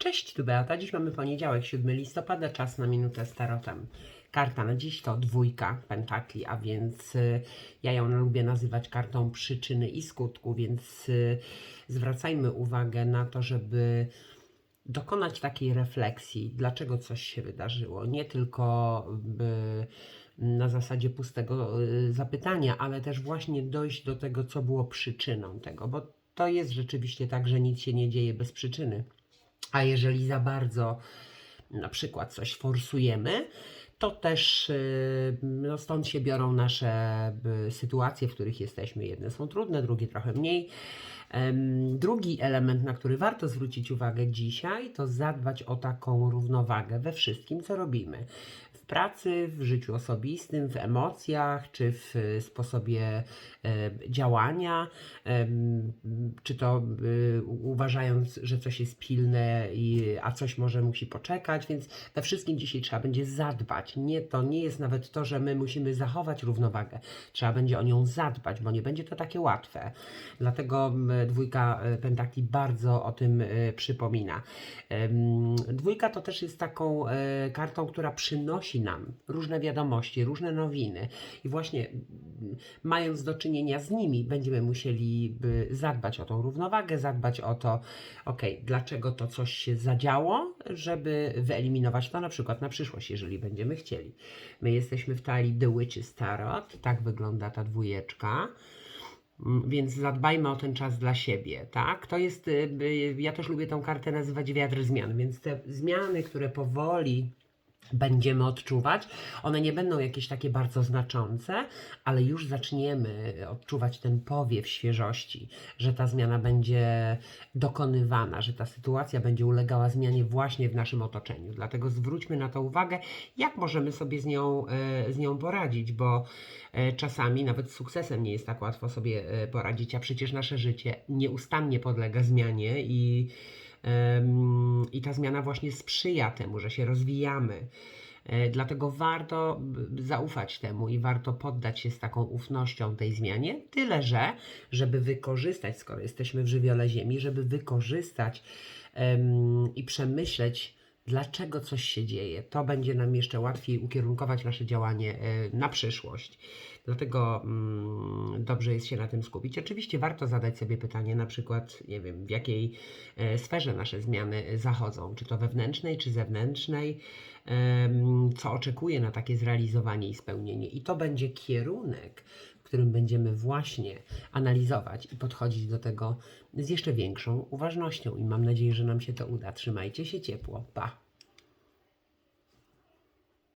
Cześć, tu Beata. Dziś mamy poniedziałek, 7 listopada, czas na minutę z tarotem. Karta na dziś to dwójka pentakli, a więc y, ja ją lubię nazywać kartą przyczyny i skutku, więc y, zwracajmy uwagę na to, żeby dokonać takiej refleksji, dlaczego coś się wydarzyło. Nie tylko by na zasadzie pustego y, zapytania, ale też właśnie dojść do tego, co było przyczyną tego, bo to jest rzeczywiście tak, że nic się nie dzieje bez przyczyny. A jeżeli za bardzo na przykład coś forsujemy, to też y, no stąd się biorą nasze y, sytuacje, w których jesteśmy. Jedne są trudne, drugie trochę mniej. Drugi element, na który warto zwrócić uwagę dzisiaj, to zadbać o taką równowagę we wszystkim, co robimy. Pracy, w życiu osobistym, w emocjach, czy w y, sposobie e, działania, czy to y, uważając, że coś jest pilne, i, a coś może musi poczekać, więc we wszystkim dzisiaj trzeba będzie zadbać. Nie, to nie jest nawet to, że my musimy zachować równowagę. Trzeba będzie o nią zadbać, bo nie będzie to takie łatwe. Dlatego dwójka e, pentakli bardzo o tym e, przypomina. Dwójka to też jest taką e, kartą, która przynosi nam różne wiadomości, różne nowiny i właśnie mając do czynienia z nimi, będziemy musieli zadbać o tą równowagę, zadbać o to, ok, dlaczego to coś się zadziało, żeby wyeliminować to na przykład na przyszłość, jeżeli będziemy chcieli. My jesteśmy w talii The Witch's Tarot, tak wygląda ta dwójeczka. Mm, Więc zadbajmy o ten czas dla siebie, tak? To jest, y, y, ja też lubię tą kartę nazywać wiatr zmian, więc te zmiany, które powoli będziemy odczuwać, one nie będą jakieś takie bardzo znaczące, ale już zaczniemy odczuwać ten powiew świeżości, że ta zmiana będzie dokonywana, że ta sytuacja będzie ulegała zmianie właśnie w naszym otoczeniu. Dlatego zwróćmy na to uwagę, jak możemy sobie z nią, e, z nią poradzić, bo e, czasami nawet z sukcesem nie jest tak łatwo sobie e, poradzić, a przecież nasze życie nieustannie podlega zmianie i I ta zmiana właśnie sprzyja temu, że się rozwijamy. E, Dlatego warto zaufać temu i warto poddać się z taką ufnością tej zmianie. Tyle, że żeby wykorzystać, skoro jesteśmy w żywiole Ziemi, żeby wykorzystać em, i przemyśleć, dlaczego coś się dzieje. To będzie nam jeszcze łatwiej ukierunkować nasze działanie e, na przyszłość. Dlatego mm, dobrze jest się na tym skupić. Oczywiście warto zadać sobie pytanie, na przykład, nie wiem, w jakiej e, sferze nasze zmiany zachodzą, czy to wewnętrznej, czy zewnętrznej, em, co oczekuje na takie zrealizowanie i spełnienie. I to będzie kierunek, którym będziemy właśnie analizować i podchodzić do tego z jeszcze większą uważnością. I mam nadzieję, że nam się to uda. Trzymajcie się ciepło. Pa!